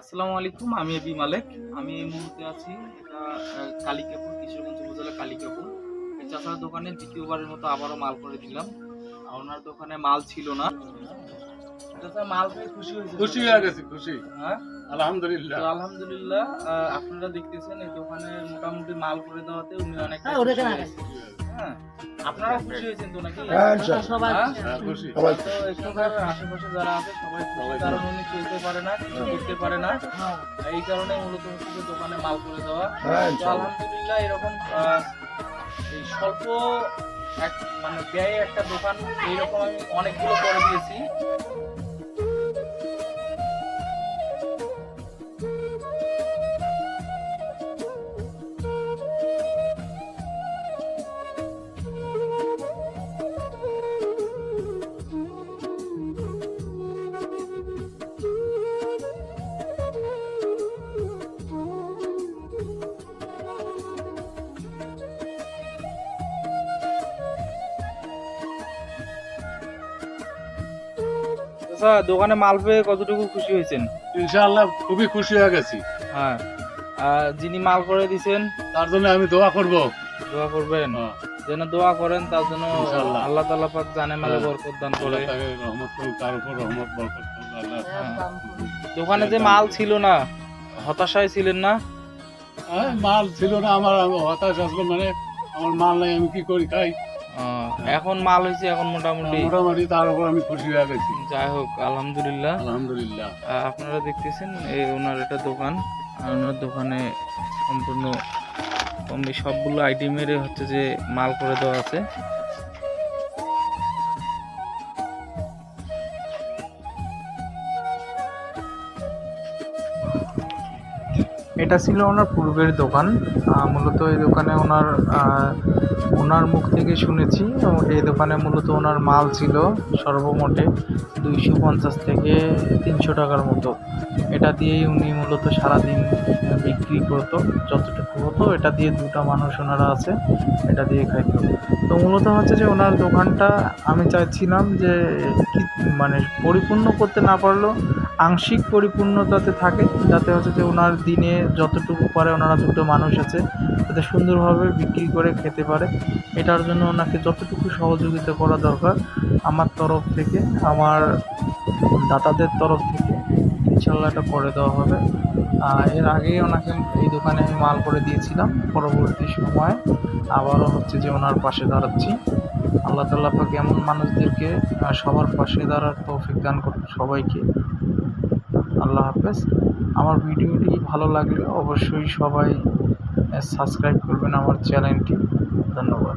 আসসালামু আলাইকুম আমি এবি মালেক। আমি এই মুহূর্তে আছি এটা কালিকাপুর কিশোরগঞ্জ উপজেলা কালিকাপুর। এই চাচার দোকানে দ্বিতীয়বারের মতো আবারও মাল করে দিলাম। আর ওনার দোকানে মাল ছিল না। চাচা মাল পেয়ে খুশি হয়েছে। খুশি হয়ে গেছি খুশি। হ্যাঁ? আলহামদুলিল্লাহ। আলহামদুলিল্লাহ আহ, আপনারা দেখতেছেন এই দোকানে মোটামুটি মাল করে দেওয়াতে উনি অনেক হ্যাঁ, আগে? হ্যাঁ আপনারা খুশি হয়েছেন তো নাকি? হ্যাঁ। সবাই হ্যাঁ? হ্যাঁ, খুশি। সবাই তো এখানকার আশেপাশে যারা আছে সবাই খুশি। কারণ উনি চলতে পারে না কিছু করতে পারে না। হ্যাঁ। এই কারণে মূলত হচ্ছে দোকানে মাল করে দেওয়া। হ্যাঁ, তো আলহামদুলিল্লাহ এরকম আহ, এই স্বল্প এক মানে ব্যয়ে একটা দোকান এইরকম আমি অনেকগুলো করে দিয়েছি। আচ্ছা দোকানে মাল পেয়ে কতটুকু খুশি হয়েছেন? ইনশাআল্লাহ খুবই খুশি হয়ে গেছি। হ্যাঁ। আর যিনি মাল করে দিছেন? তার জন্য আমি দোয়া করব। দোয়া করবেন? হ্যাঁ, যেন দোয়া করেন তার জন্য আল্লাহ তাআলা পাক জানে মালে হ্যাঁ। বরকত দান করে। রহমত করুন তার উপর রহমত বরকত করুন আল্লাহ দোকানে যে মাল ছিল না হতাশায় ছিলেন না? হ্যাঁ, মাল ছিল না আমার হতাশ আসলো মানে আমার মাল নাই আমি কি করি খাই? এখন মাল হয়েছে এখন মোটামুটি মোটামুটি তার উপর আমি খুশি হয়ে গেছি। যাই হোক আলহামদুলিল্লাহ। আলহামদুলিল্লাহ। আপনারা দেখতেছেন এই ওনার একটা দোকান। আর ওনার দোকানে সম্পূর্ণ কমবে সবগুলো আইটেমের হচ্ছে যে মাল করে দেওয়া আছে। এটা ছিল ওনার পূর্বের দোকান। মূলত এই দোকানে ওনার ওনার মুখ থেকে শুনেছি। এই দোকানে মূলত ওনার মাল ছিল সর্বমোটে দুইশো পঞ্চাশ থেকে তিনশো টাকার মতো। এটা দিয়েই উনি মূলত সারাদিন বিক্রি করতো, যতটুকু হতো। এটা দিয়ে দুটা মানুষ ওনারা আছে, এটা দিয়ে খাইতো। তো মূলত হচ্ছে যে ওনার দোকানটা আমি চাইছিলাম যে মানে পরিপূর্ণ করতে না পারলেও আংশিক পরিপূর্ণতাতে থাকে, যাতে হচ্ছে যে ওনার দিনে যতটুকু পারে ওনারা দুটো মানুষ আছে, যাতে সুন্দরভাবে বিক্রি করে খেতে পারে। এটার জন্য ওনাকে যতটুকু সহযোগিতা করা দরকার আমার তরফ থেকে, আমার দাতাদের তরফ থেকে, ইনশাল্লাহ এটা করে দেওয়া হবে। আর এর আগেই ওনাকে এই দোকানে আমি মাল করে দিয়েছিলাম, পরবর্তী সময়ে আবারও হচ্ছে যে ওনার পাশে দাঁড়াচ্ছি। আল্লাহ তাল্লাহ পাক এমন মানুষদেরকে সবার পাশে দাঁড়ার তৌফিক দান করুন সবাইকে। আল্লাহ হাফেজ। আমার ভিডিওটি ভালো লাগলে অবশ্যই সবাই সাবস্ক্রাইব করবেন আমার চ্যানেলটি। ধন্যবাদ।